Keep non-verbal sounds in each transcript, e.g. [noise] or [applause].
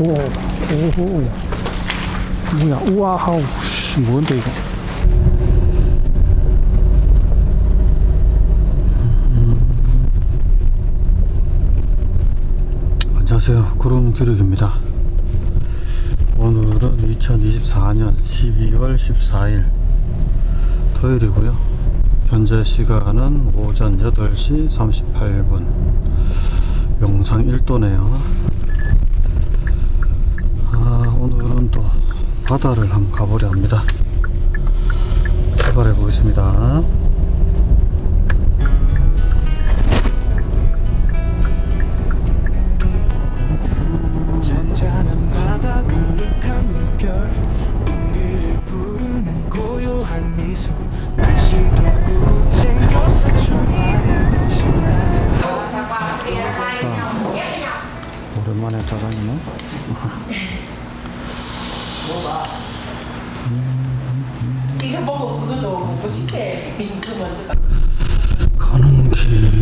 오, 오호. 뭐야, 우와, 하우. 씨, 뭔데, 이거. 안녕하세요. 구름 기록입니다. 오늘은 2024년 12월 14일 토요일이고요. 현재 시간은 오전 8시 38분. 영상 1도네요. 아, 오늘은 또 바다를 한번 가보려 합니다. 출발해 보겠습니다.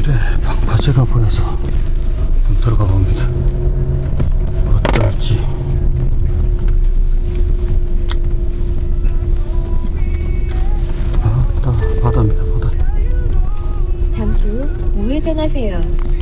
길에 방파제가 보여서 좀 들어가 봅니다. 어떨지. 아따, 바다입니다, 바다. 잠시 후 우회전하세요.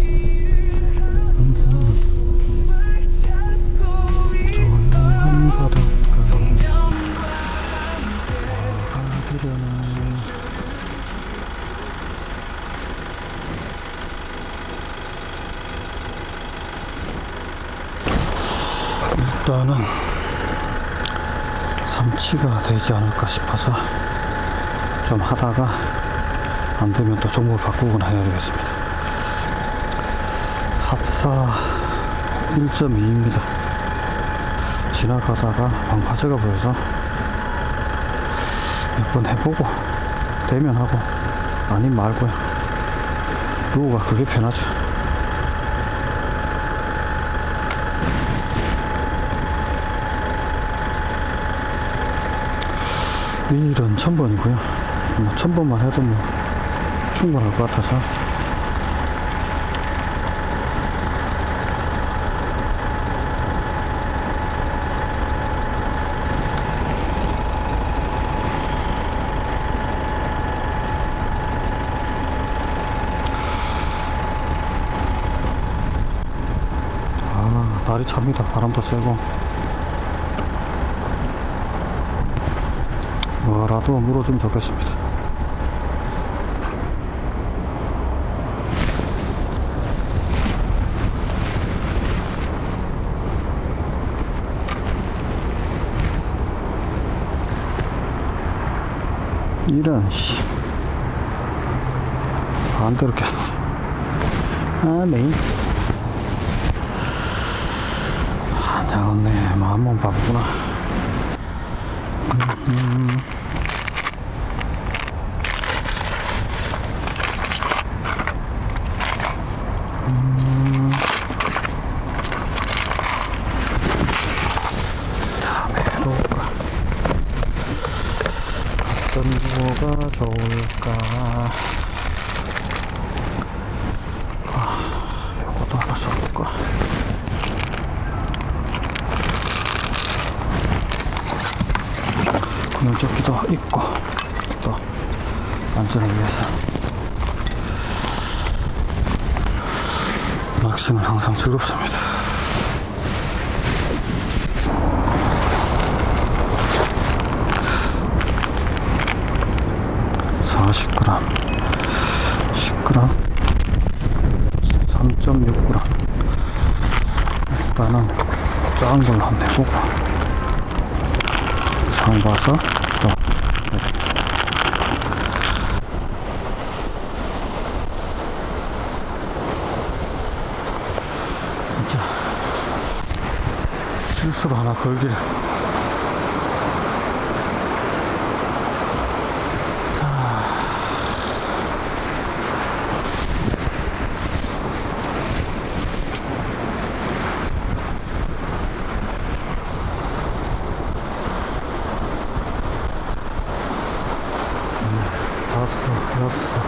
삼치가 되지 않을까 싶어서 좀 하다가 안 되면 또 종목을 바꾸거나 해야 되겠습니다. 합사 1.2입니다. 지나가다가 방파제가 보여서 몇 번 해보고 되면 하고 아님 말고요. 누구가 그게 편하죠. 일은 천 번이고요. 뭐, 천 번만 해도 뭐 충분할 것 같아서 아 날이 찹니다. 바람도 세고 뭐라도 물어주면 좋겠습니다. 이런 씨. 반대로 게. 아, 메인. 아, 작았네. 마음만 바쁘구나. 다음에 볼까 어떤 부어가 좋을까 아, 요것도 하나 써볼까 구명조끼도 있고 또 안전을 위해서 낚시는 항상 즐겁습니다. 사십 g 10g 3.6g 일단은 작은 걸로 한번 해보고 상 봐서 또 진짜 실수로 하나 걸기를 다섯, 여섯,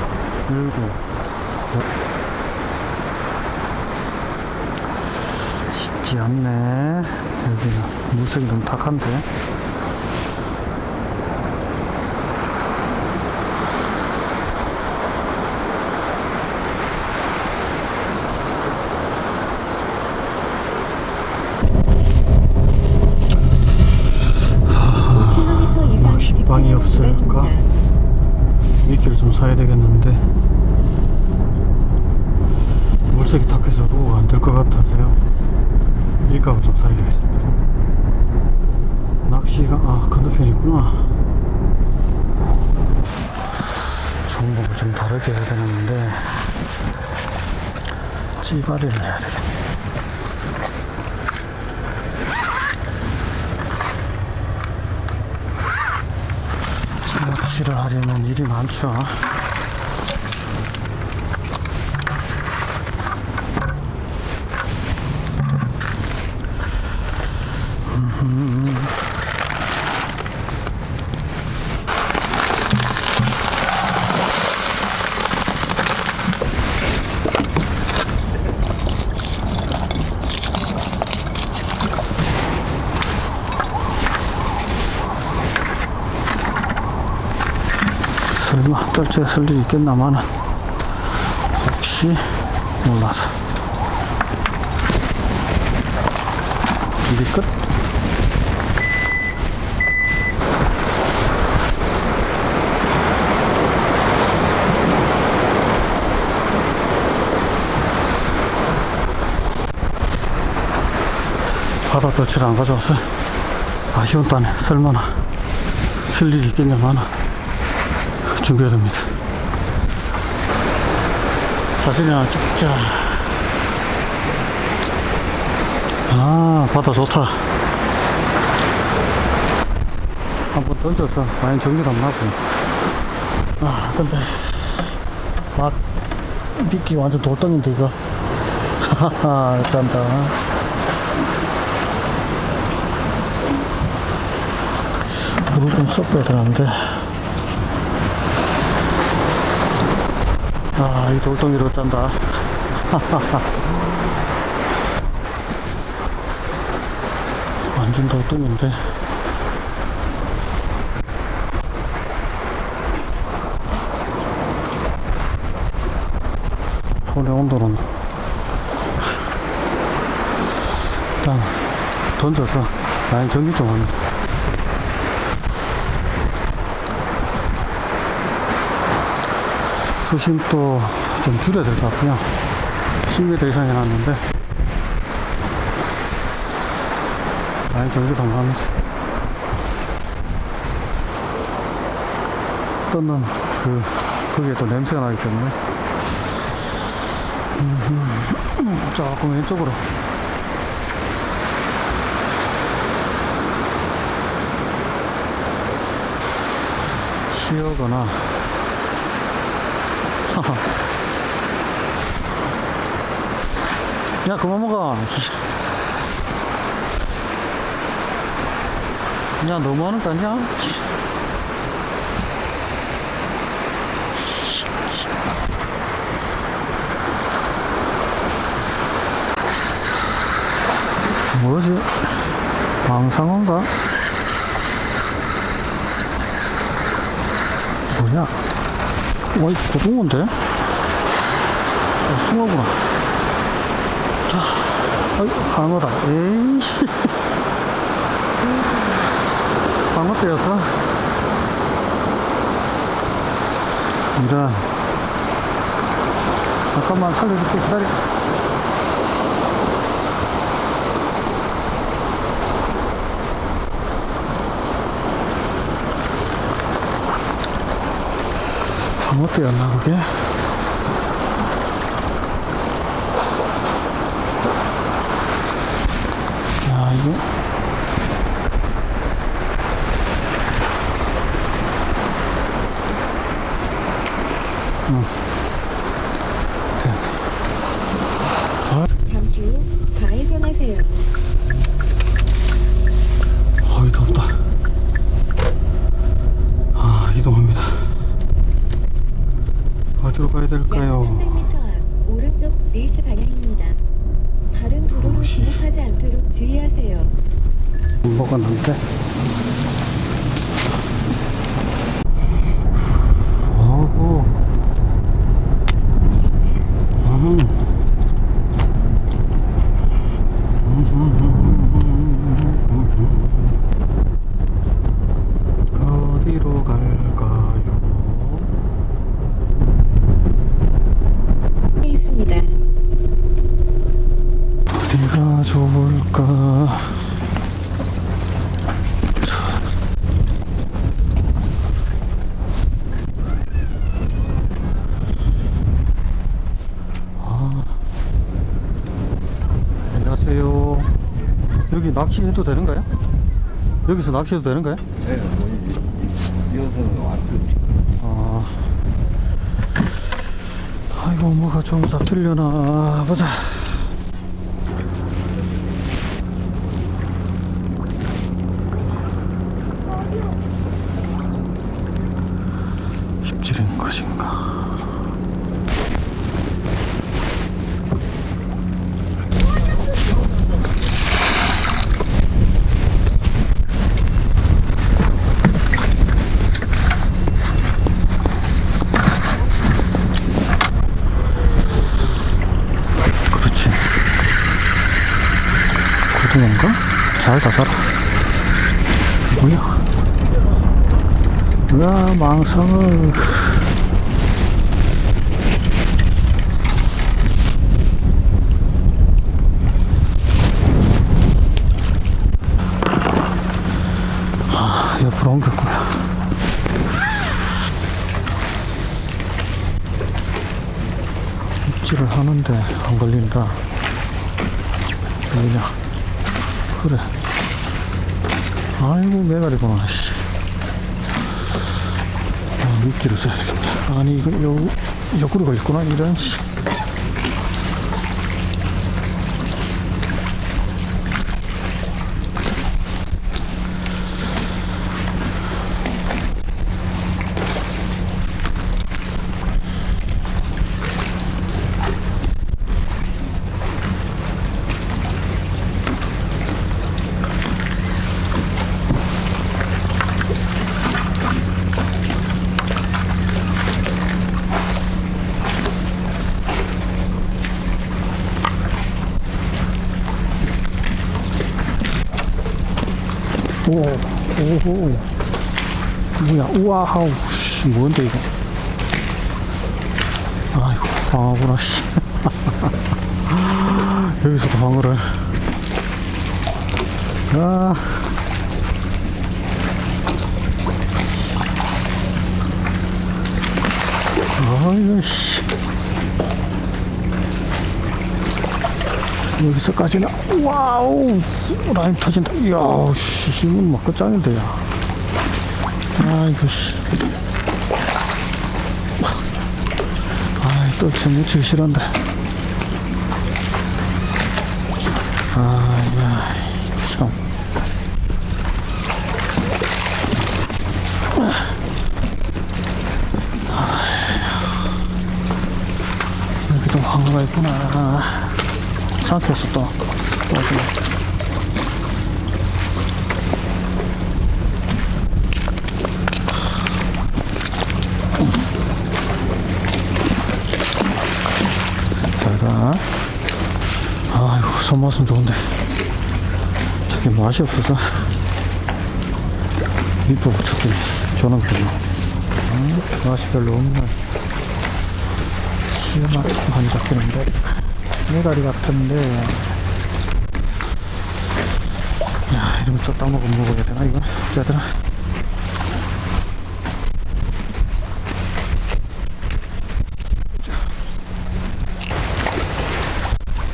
않네. 여기는 물색이 너무 탁한데. 킬로미터 이상 낚시방이 직진하는 없을까? 구간입니다. 미끼를 좀 사야 되겠는데 물색이 탁해서 루어가 안 될 것 같아서요 밀가루 좀 사야겠습니다 낚시가 아 건너편에 있구나 종목을 좀 다르게 해야 되는데 찌바리를 해야 되겠네 낚시를 하려면 일이 많죠. 달째 쓸 일이 있겠나마는 혹시 몰라서. 준비 끝? 바다 뜰채를 안 가져와서 아쉬운 딴에 쓸만한 쓸 일이 있겠냐마는 준비해야 됩니다. 사진 하나 찍자. 아, 바다 좋다. 한번 던져서 과연 정리도 안 나고. 아, 근데, 막, 미끼 완전 돌덩인데, 이거. 하하하, 짠다. 물을 좀 섞어야 되는데. 아, 이 돌덩이로 짠다. [laughs] 완전 돌덩인데. 손의 온도는 일단 던져서 라인 정리 좀 합니다. 수심도 좀 줄여야 될 것 같고요. 10m 이상 해놨는데, 정리도 안 갑니다. 떴는 그, 거기에 또 냄새가 나기 때문에, 음, 조금 왼쪽으로. 쉬어거나, 야 그만 먹어 야 너무하는 거 아니야? 뭐지? 망상어인가? 뭐야? 어이 고등어인데? 어, 숭어구나. 자, 어이, 방어다. 에이씨. 방어 때였어. 이런. 잠깐만 살려줄게. 기다려. 방어 때였나, 그게? 야, 이거. 잠시 후 좌회전하세요. 어이, 덥다. 아, 이동합니다. 어디로 가야 약 될까요? 300m 앞 오른쪽 4시 방향입니다. 다른 도로로 진입하지 않도록 주의하세요. 먹었는데. 오호. 음. 어디로 갈까요? 있습니다. 어디가 좋을까? 아, 안녕하세요. 여기 낚시해도 되는가요? 여기서 낚시해도 되는가요? 네, 뭐, 이- 이어서 왔었지. 아, 아이고 뭐가 좀 잡히려나 보자. 입질인 것인가? 그렇지. 고등어인가? 잘 다 살아. 뭐야? 야, 망상을. 아, 옆으로 옮겼구나. 입질을 하는데 안 걸린다. 걸리냐? 그래. 아이고, 씨. 아, 미끼를 써야 되겠다. 아니, 이거, 요, 옆구리 걸렸구나, 이런, 씨. 오, 오호. 뭐야, 우와, 하우. 씨, 뭔데, 이거. 아이고, 방어구나, 씨. [laughs] 여기서도 방어를. 아. 아이고, 씨. 여기서까지는 와우 라임 터진다. 이야 씨, 힘은 막 끝장인데 야. 아이고 씨. 아이 또 재미치기 싫은데. 아야 참. 여기도 황후가 있구나 삼켰어 또. 또 어디. 잘가. 아이고, 손맛은 좋은데. 저게 맛이 없어서. 밑도 붙였더니 저는 별로. 음, 맛이 별로 없네. 많이 잡히는데. 메가리 같은데. 야 이러면 저 따먹어 먹어야 되나 이거? 되나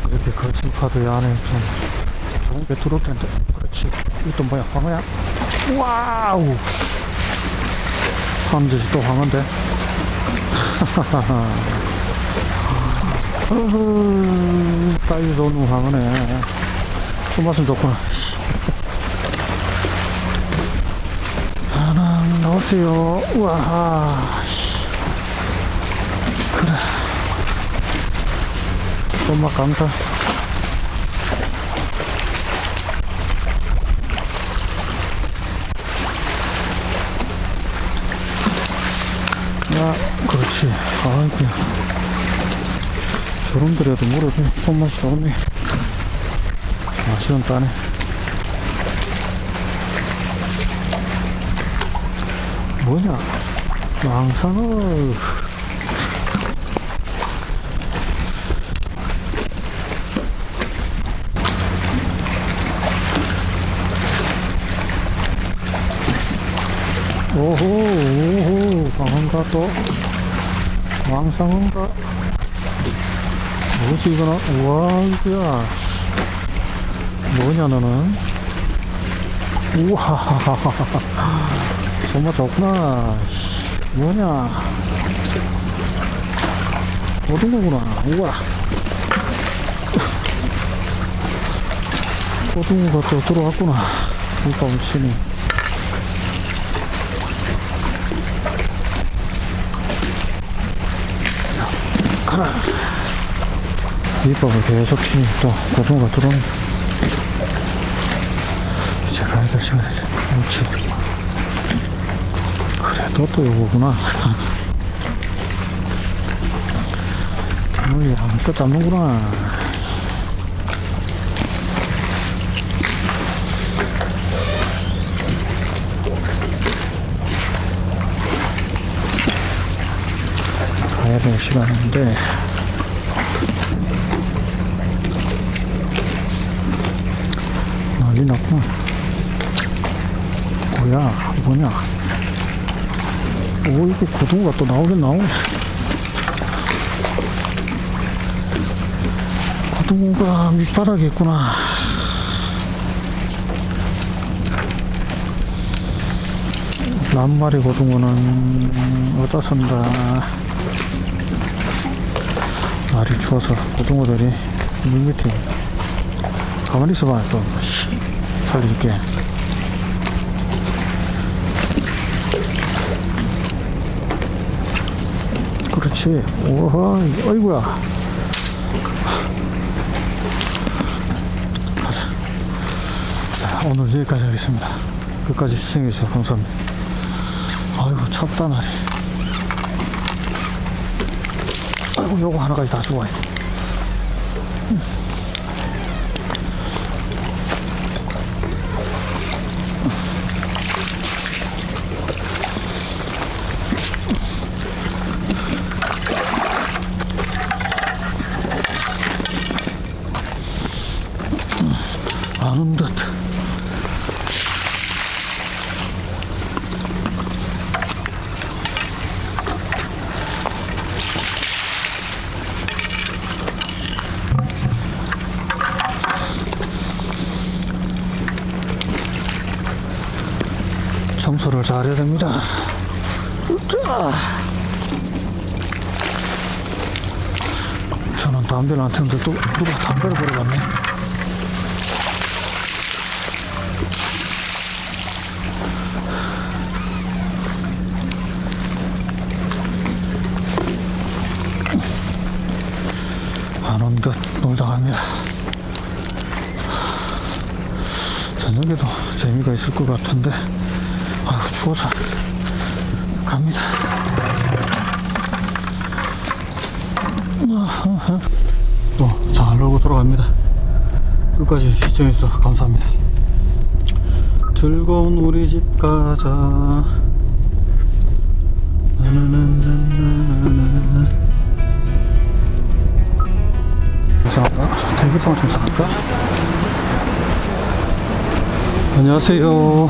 이렇게 거친 파도의 안에 좀 좋은 게 들어올 텐데. 그렇지. 이것도 뭐야? 황어야? 와우! 함재지 또 황어인데 [laughs] 음, 허허, 사이즈 좋은 우황하네. 손맛은 좋구나. 하나, 넣으세요. 우와. 그래. 손맛 감사. 야, 그렇지. 아이고. 데라도 물어도 손맛이 좋네. 맛이 따네. 뭐냐? 왕상어. 오호, 오호, 강한가 또? 왕상어인가? 뭐지, 이거는? 우와, 이거야. 뭐냐, 너는? 우와, [laughs] 정말 좋구나. 뭐냐? 고등어구나. 우와. 고등어가 또 들어왔구나. 물가 엄치니. 가라. 밑밥을 계속 치니 또 고등어가 들어오네. 이제 가야 될 시간이지. 그렇지. 그래, 너또 요거구나. 어이, 한껏 잡는구나. 가야 될 시간인데. 뭐야, 뭐냐. 오, 이거 고등어가 또 나오긴 나오네. 고등어가 밑바닥에 있구나. 낱마리 고등어는 어디다 쓴다. 날이 추워서 고등어들이 물 밑에 가만히 있어봐 또 씨, 살려줄게. 그렇지. 우와 어이구야. 가자. 자 오늘 여기까지 하겠습니다. 끝까지 시청해주셔서 감사합니다. 아이고 찹다 날이. 아이고 요거 하나까지 다 죽어야 돼 아는 듯. 청소를 잘해야 됩니다. 으쌰. 저는 담배를 안 태우는데 또 누가 담배를 버려갔네. 안 온 듯 놀다 갑니다. 저녁에도 재미가 있을 것 같은데, 아유, 추워서 갑니다. 또, 잘 놀고 돌아갑니다. 끝까지 시청해주셔서 감사합니다. 즐거운 우리 집 가자. 나나나나나나나. 대기성 좀 이상할까? 안녕하세요.